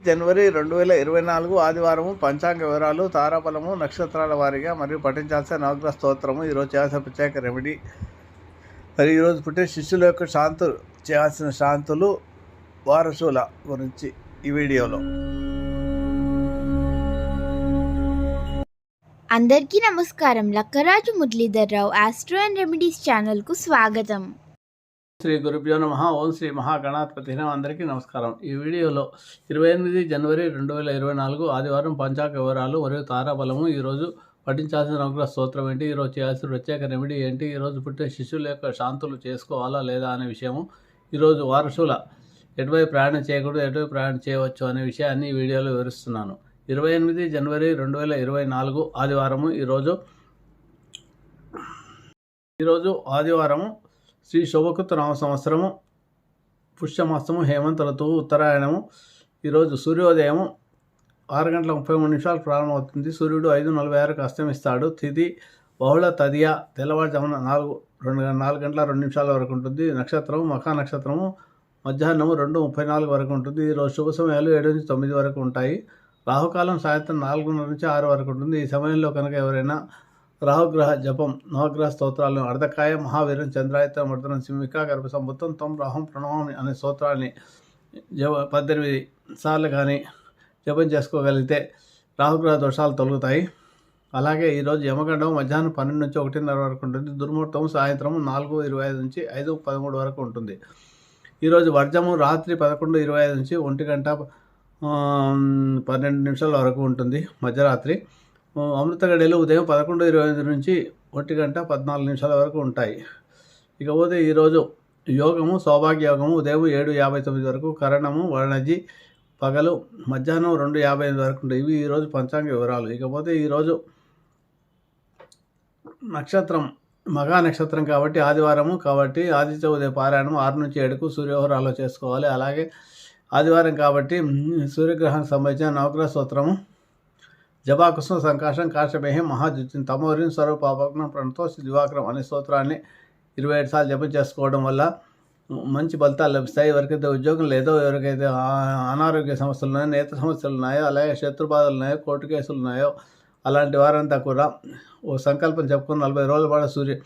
జనవరి రెండు వేల ఇరవై నాలుగు ఆదివారము పంచాంగ వివరాలు తారాబలము నక్షత్రాల వారీగా మరియు పఠించాల్సిన నవగ్రహ స్తోత్రము ఈరోజు చేయాల్సిన ప్రత్యేక రెమెడీ మరి ఈరోజు పుట్టే శిష్యుల యొక్క శాంతులు చేయాల్సిన శాంతులు వారసుల గురించి ఈ వీడియోలో. అందరికీ నమస్కారం. Lakkaraju Muralidharrao astro and remedies ఛానల్కు స్వాగతం. శ్రీ గురుభ్యో నమ. ఓం శ్రీ మహాగణాధిపతి అందరికీ నమస్కారం. ఈ వీడియోలో ఇరవై ఎనిమిది జనవరి రెండు వేల ఇరవై నాలుగు ఆదివారం పంచాక వివరాలు మరియు తారాబలము ఈరోజు పఠించాల్సిన నవగ్రహ స్తోత్రం ఏంటి? ఈరోజు చేయాల్సిన ప్రత్యేక రెమెడీ ఏంటి? ఈరోజు పుట్టిన శిశువుల యొక్క శాంతులు చేసుకోవాలా లేదా అనే విషయము. ఈరోజు వారసుల ఎటువైపు ప్రయాణం చేయకూడదు ఎటువైపు ప్రయాణం చేయవచ్చు అనే విషయాన్ని ఈ వీడియోలో వివరిస్తున్నాను. ఇరవై ఎనిమిది జనవరి రెండు వేల ఇరవై నాలుగు ఆదివారము ఈరోజు ఈరోజు ఆదివారము శ్రీ శోభకృత నామ సంవత్సరము పుష్యమాసము హేమంత ఋతువు ఉత్తరాయణము. ఈరోజు సూర్యోదయము. ఆరు గంటల ముప్పై మూడు నిమిషాలు ప్రారంభమవుతుంది. సూర్యుడు ఐదు నలభై ఆరుకు అస్తమిస్తాడు. తిథి బహుళ తదియ తెల్లవారుజామున నాలుగు రెండు నాలుగు గంటల రెండు నిమిషాల వరకు ఉంటుంది. నక్షత్రము మఖా నక్షత్రము. మధ్యాహ్నము రెండు ముప్పై నాలుగు వరకు ఉంటుంది. ఈరోజు శుభ సమయాలు ఏడు నుంచి తొమ్మిది వరకు ఉంటాయి. రాహుకాలం సాయంత్రం నాలుగున్నర నుంచి ఆరు వరకు ఉంటుంది. ఈ సమయంలో కనుక ఎవరైనా రాహుగ్రహ జపం నవగ్రహ స్తోత్రాలను అర్ధకాయ మహావీరం చంద్రాయత మర్దనం సింహిక గర్భ సంబుద్ధం తం రాహం ప్రణవామి అనే స్తోత్రాన్ని జప పద్దెనిమిది సార్లు కానీ జపం చేసుకోగలిగితే రాహుగ్రహ దోషాలు తొలగుతాయి. అలాగే ఈరోజు యమగండం మధ్యాహ్నం పన్నెండు నుంచి ఒకటిన్నర వరకు ఉంటుంది. దుర్ముహూర్తం సాయంత్రం నాలుగు ఇరవై ఐదు నుంచి ఐదు పదమూడు వరకు ఉంటుంది. ఈరోజు వర్జము రాత్రి పదకొండు ఇరవై ఐదు నుంచి ఒంటి గంట పన్నెండు నిమిషాల వరకు ఉంటుంది మధ్యరాత్రి. అమృత గడియలు ఉదయం పదకొండు ఇరవై ఐదు నుంచి ఒంటి గంట పద్నాలుగు నిమిషాల వరకు ఉంటాయి. ఇకపోతే ఈరోజు యోగము సౌభాగ్య యోగము ఉదయం ఏడు యాభై తొమ్మిది వరకు కరణము వర్ణజి పగలు మధ్యాహ్నం రెండు యాభై ఎనిమిది వరకు ఉంటాయి. ఇవి ఈరోజు పంచాంగ వివరాలు. ఇకపోతే ఈరోజు నక్షత్రం మగా నక్షత్రం కాబట్టి ఆదివారము కాబట్టి ఆదిత్య ఉదయ పారాయణం ఆరు నుంచి ఏడుకు సూర్యోహరాలు చేసుకోవాలి. అలాగే ఆదివారం కాబట్టి సూర్యగ్రహానికి సంబంధించిన నవగ్రహ స్తోత్రము జపాకుసుమ సంకాశం కాశమేహం మహాజుత్యం తమోరిని స్వరూపాపగ్నం ప్రణతో దివాకరం అనే స్తోత్రాన్ని ఇరవై ఏడు సార్లు జపం చేసుకోవడం వల్ల మంచి ఫలితాలు లభిస్తాయి. ఎవరికైతే ఉద్యోగం లేదో ఎవరికైతే అనారోగ్య సమస్యలు ఉన్నాయో నేత్ర సమస్యలు ఉన్నాయో అలాగే శత్రుబాధలు ఉన్నాయో కోర్టు కేసులు ఉన్నాయో అలాంటి వారంతా కూడా ఓ సంకల్పం చెప్పుకుని నలభై రోజుల పాటు సూర్య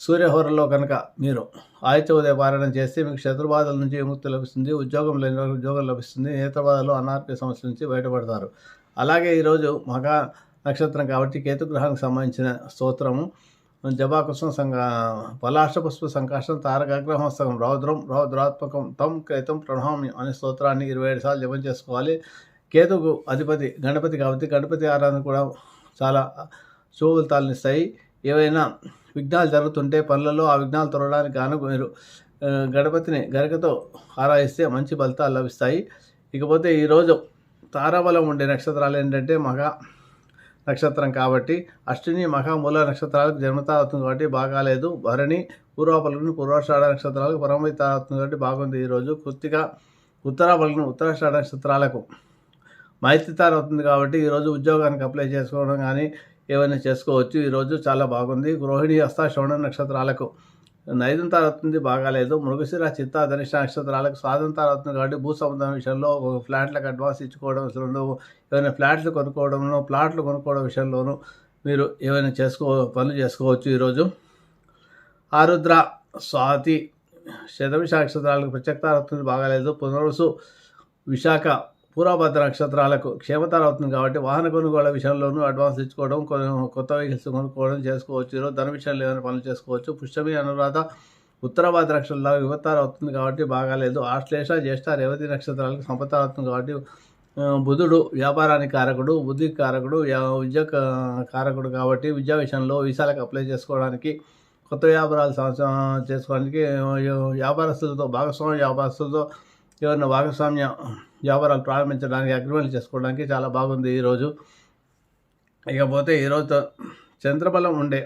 సూర్యహోరలో కనుక మీరు ఆయుత ఉదయ పారాయణం చేస్తే మీకు శత్రుబాధల నుంచి విముక్తి లభిస్తుంది ఉద్యోగం లేని వారికి ఉద్యోగం లభిస్తుంది నేత్రబాధలు అనారోగ్య సమస్యల నుంచి బయటపడతారు. అలాగే ఈరోజు మగ నక్షత్రం కాబట్టి కేతుగ్రహానికి సంబంధించిన స్తోత్రము. జపాకృష్ణ సంఘ పలాష్ట పుష్ప తారకాగ్రహం రౌద్రం రౌద్రాత్మకం తం కేతం ప్రణామి అనే స్తోత్రాన్ని ఇరవై ఏడు సార్లు జపం చేసుకోవాలి. కేతుకు అధిపతి గణపతి కాబట్టి గణపతి ఆరాధన కూడా చాలా శుభ ఇస్తాయి ఏవైనా విఘ్నాలు జరుగుతుంటే పనులలో ఆ విఘ్నాలు తొలగడానికి గాను మీరు గణపతిని గరికతో ఆరాధిస్తే మంచి ఫలితాలు లభిస్తాయి. ఇకపోతే ఈరోజు తారాబలం ఉండే నక్షత్రాలు ఏంటంటే మగ నక్షత్రం కాబట్టి అష్టిని మహా మూల నక్షత్రాలకు జన్మతా అవుతుంది కాబట్టి బాగాలేదు. భరణి పూర్వపలుని పూర్వాషాఢ నక్షత్రాలకు పరమిత అవుతుంది కాబట్టి బాగుంది ఈరోజు కృత్తిక ఉత్తరాపలుని ఉత్తరాషాఢ నక్షత్రాలకు మైత్రితార అవుతుంది కాబట్టి ఈరోజు ఉద్యోగానికి అప్లై చేసుకోవడం కానీ ఏమైనా చేసుకోవచ్చు. ఈరోజు చాలా బాగుంది. గృహిణి హస్త శ్రవణ నక్షత్రాలకు నైదంతార అవుతుంది బాగాలేదు. మృగశిర చిత్త ధనిష్ట నక్షత్రాలకు స్వాతంతార కాబట్టి భూ సంబంధం విషయంలో ఫ్లాట్లకు అడ్వాన్స్ ఇచ్చుకోవడం విషయంలో ఏమైనా ఫ్లాట్లు కొనుక్కోవడంలో ప్లాట్లు కొనుక్కోవడం విషయంలోనూ మీరు ఏమైనా చేసుకో పనులు చేసుకోవచ్చు ఈరోజు. ఆరుద్ర స్వాతి శతవిష నక్షత్రాలకు ప్రత్యక్తార అవుతుంది బాగాలేదు. పునరుసు విశాఖ పూర్వభద్ర నక్షత్రాలకు క్షేమతార అవుతుంది కాబట్టి వాహన కొనుగోళ్ళ విషయంలోనూ అడ్వాన్స్ ఇచ్చుకోవడం కొ- కొత్త వెహికల్స్ కొనుక్కోవడం చేసుకోవచ్చు. ఈరోజు ధన విషయంలో ఏమైనా పనులు చేసుకోవచ్చు. పుష్పమి అనురాధ ఉత్తరాభాద్ర నక్షత్రాలకు యువతార అవుతుంది కాబట్టి బాగాలేదు. ఆశ్లేష జ్యేష్ఠ రేవతి నక్షత్రాలకు సంపతార అవుతుంది కాబట్టి బుధుడు వ్యాపారానికి కారకుడు బుద్ధికి కారకుడు విద్య కారకుడు కాబట్టి విద్యా విషయంలో వీసాలకు అప్లై చేసుకోవడానికి కొత్త వ్యాపారాలు సంవత్సరం చేసుకోవడానికి వ్యాపారస్తులతో భాగస్వామ్య వ్యాపారస్తులతో ఎవరైనా భాగస్వామ్య వ్యాపారాలు ప్రారంభించడానికి అగ్రిమెంట్ చేసుకోవడానికి చాలా బాగుంది ఈరోజు ఇకపోతే ఈరోజు చంద్రబలం ఉండే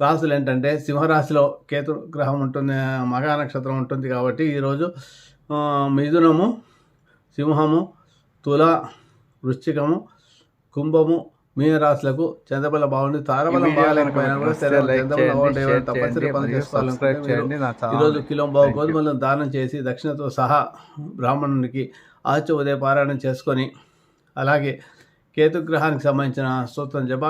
రాశులు ఏంటంటే సింహరాశిలో కేతు గ్రహం ఉంటుంది మగా నక్షత్రం ఉంటుంది కాబట్టి ఈరోజు మిథునము సింహము తుల వృశ్చికము కుంభము మీనరాశులకు చంద్రబల బాగుంది తారబలం బాగాలేకపోయినా కూడా సరే చంద్రబలం బాగుంటే ఎవరైనా తప్పనిసరి పనులు చేసుకోవాలనుకుంటే మీరు ఈరోజు కిలో బావు గోధుమలను దానం చేసి దక్షిణతో సహా బ్రాహ్మణునికి ఆదిత్య ఉదయ పారాయణం చేసుకొని అలాగే కేతుగ్రహానికి సంబంధించిన సూత్రం జపా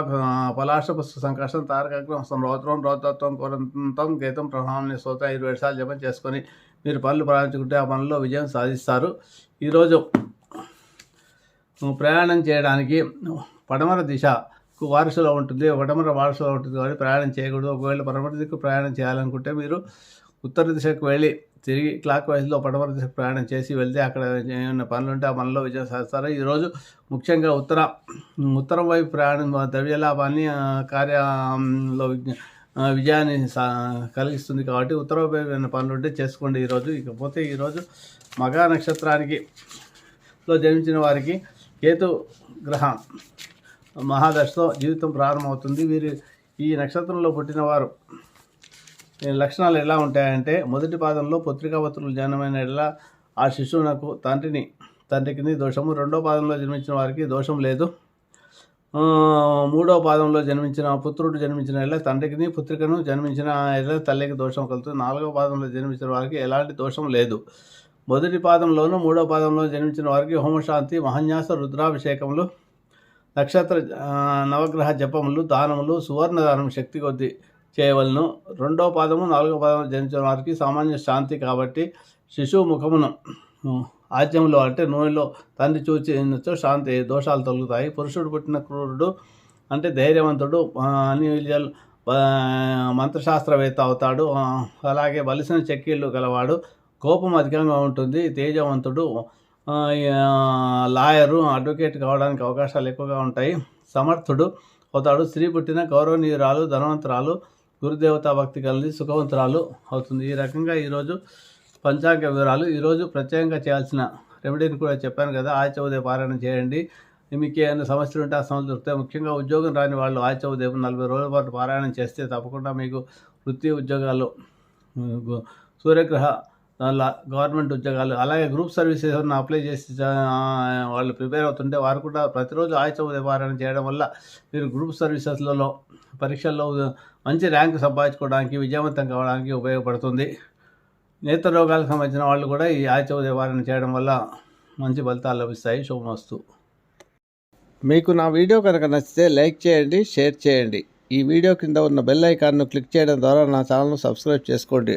పలాశపుస్త సంకష్టం తారకగ్రహం సంరోత్రం రౌతత్వం కొరంతం కేతం ప్రభావం సూత్రం ఇరవై సార్లు జపం చేసుకొని మీరు పనులు ప్రారంభించుకుంటే ఆ పనుల్లో విజయం సాధిస్తారు. ఈరోజు ప్రయాణం చేయడానికి పడమర దిశకు వారసులో ఉంటుంది. పడమర వారసులో ఉంటుంది కాబట్టి ప్రయాణం చేయకూడదు. ఒకవేళ పడమర దిక్కు ప్రయాణం చేయాలనుకుంటే మీరు ఉత్తర దిశకు వెళ్ళి తిరిగి క్లాక్ వైజ్లో పడమర దిశకు ప్రయాణం చేసి వెళ్తే అక్కడ ఏమైనా పనులు ఉంటే ఆ పనుల్లో విజయం సాధిస్తారు. ఈరోజు ముఖ్యంగా ఉత్తర ఉత్తరం వైపు ప్రయాణం ద్రవ్యలాభాన్ని కార్యంలో విజయాన్ని సా కలిగిస్తుంది కాబట్టి ఉత్తర వైపు ఏమైనా పనులు ఉంటే చేసుకోండి ఈరోజు ఇకపోతే ఈరోజు మగా నక్షత్రానికి లో జన్మించిన వారికి కేతు గ్రహం మహాదశతో జీవితం ప్రారంభమవుతుంది. వీరు ఈ నక్షత్రంలో పుట్టినవారు. ఈ లక్షణాలు ఎలా ఉంటాయంటే మొదటి పాదంలో పుత్రికావతులు జనమైన ఎలా ఆ శిశువునకు తండ్రిని తండ్రికి దోషము. రెండో పాదంలో జన్మించిన వారికి దోషం లేదు. మూడో పాదంలో జన్మించిన పుత్రుడు జన్మించిన ఎడల తండ్రికి పుత్రికను జన్మించిన ఎడల తల్లికి దోషం కలుగుతుంది. నాలుగో పాదంలో జన్మించిన వారికి ఎలాంటి దోషం లేదు. మొదటి పాదంలోనూ మూడో పాదంలో జన్మించిన వారికి హోమశాంతి మహన్యాస రుద్రాభిషేకములు నక్షత్ర నవగ్రహ జపములు దానములు సువర్ణ దానం శక్తి కొద్ది చేయవలను. రెండో పాదము నాలుగో పాదము జన్మించిన వారికి సామాన్య శాంతి కాబట్టి శిశువు ముఖమును ఉ, ఆజ్యంలో అంటే నూనెలో తండ్రి చూచినచో శాంతి దోషాలు తొలుగుతాయి. పురుషుడు పుట్టిన క్రూరుడు అంటే ధైర్యవంతుడు అన్ని విజయాలు మంత్రశాస్త్రవేత్త అవుతాడు. అలాగే బలిసిన చెక్కీళ్ళు గలవాడు కోపం అధికంగా ఉంటుంది తేజవంతుడు లాయరు అడ్వకేట్ కావడానికి అవకాశాలు ఎక్కువగా ఉంటాయి. సమర్థుడు అవుతాడు. స్త్రీ పుట్టిన గౌరవనీయురాలు ధనవంతురాలు గురుదేవతా భక్తి కలిగి సుఖవంతురాలు అవుతుంది. ఈ రకంగా ఈరోజు పంచాంగ వివరాలు. ఈరోజు ప్రత్యేకంగా చేయాల్సిన రెమెడీని కూడా చెప్పాను కదా. ఆదిత్య ఉదయ పారాయణ చేయండి. మీకు ఏమైనా సమస్యలు ఉంటే ఆ సమస్యలు దొరుకుతాయి. ముఖ్యంగా ఉద్యోగం రాని వాళ్ళు ఆదిత్య ఉదయం నలభై రోజుల పాటు పారాయణం చేస్తే తప్పకుండా మీకు వృత్తి ఉద్యోగాలు సూర్యగ్రహ గవర్నమెంట్ ఉద్యోగాలు అలాగే గ్రూప్ సర్వీస్ ఏదైనా అప్లై చేసి వాళ్ళు ప్రిపేర్ అవుతుంటే వారు కూడా ప్రతిరోజు ఆయుధ ఉదయపారాయణ చేయడం వల్ల మీరు గ్రూప్ సర్వీసెస్లలో పరీక్షల్లో మంచి ర్యాంక్ సంపాదించుకోవడానికి విజయవంతం కావడానికి ఉపయోగపడుతుంది. నేత్ర రోగాలకు సంబంధించిన వాళ్ళు కూడా ఈ ఆయుధ ఉదయపారాయణ చేయడం వల్ల మంచి ఫలితాలు లభిస్తాయి. శుభమస్తు. మీకు నా వీడియో కనుక నచ్చితే లైక్ చేయండి షేర్ చేయండి. ఈ వీడియో కింద ఉన్న బెల్ ఐకాన్ను క్లిక్ చేయడం ద్వారా నా ఛానల్ను సబ్స్క్రైబ్ చేసుకోండి.